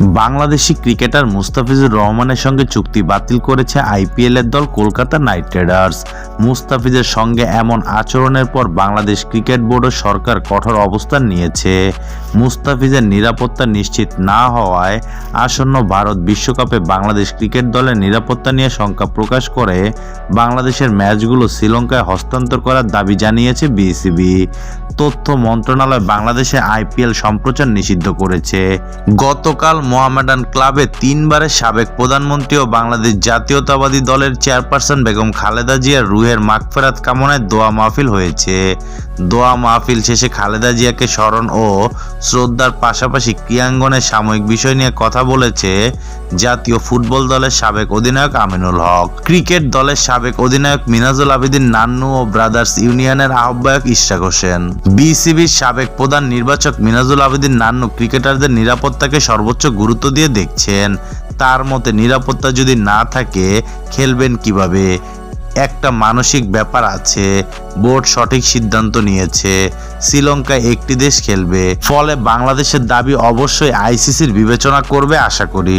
Bangladeshi cricketer Mustafizur রহমানের সঙ্গে চুক্তি বাতিল করেছে আইপিএল এর দল কলকাতা নাইট রাইডার্স। মুস্তাফিজের সঙ্গে এমন আচরণের পর বাংলাদেশ ক্রিকেট বোর্ড সরকার কঠোর অবস্থান নিয়েছে। মুস্তাফিজের নিরাপত্তা নিশ্চিত না হওয়ায় আসন্ন ভারত বিশ্বকাপে বাংলাদেশ ক্রিকেট দলের নিরাপত্তা নিয়ে শঙ্কা প্রকাশ করে বাংলাদেশের ম্যাচগুলো শ্রীলঙ্কায় হস্তান্তর করার দাবি জানিয়েছে বিসিবি। তথ্য মন্ত্রণালয় বাংলাদেশে আইপিএল সম্প্রচার নিষিদ্ধ করেছে। গতকাল মোহামেডান ক্লাবে তিনবারের সাবেক প্রধানমন্ত্রী ও বাংলাদেশ জাতীয়তাবাদী দলের চেয়ারপারসন বেগম খালেদা জিয়ার রুহের মাগফেরাত কামনায় দোয়া মাহফিল হয়েছে। দোয়া মাহফিল শেষে খালেদা জিয়াকে স্মরণ ও শ্রদ্ধার পাশাপাশি ক্রিয়াঙ্গনের সাময়িক বিষয় নিয়ে কথা বলেছে জাতীয় ফুটবল দলের সাবেক অধিনায়ক আমিনুল হক। ক্রিকেট দলের সাবেক অধিনায়ক মিনাজুল আবেদিন নান্নু ও ব্রাদার্স ইউনিয়নের আহ্বায়ক ইশরাক হোসেন। বিসিবির সাবেক প্রধান নির্বাচক মিনাজুল আবেদিন নান্নু ক্রিকেটারদের নিরাপত্তাকে সর্বোচ্চ গুরুত্ব দিয়ে দেখছেন, তার মতে নিরাপত্তা যদি না থাকে, খেলবেন কীভাবে? একটা মানসিক ব্যাপার আছে, বোর্ড সঠিক সিদ্ধান্ত নিয়েছে, শ্রীলঙ্কা একটি দেশ খেলবে, ফলে বাংলাদেশের দাবি অবশ্যই আইসিসির বিবেচনা করবে, আশা করি।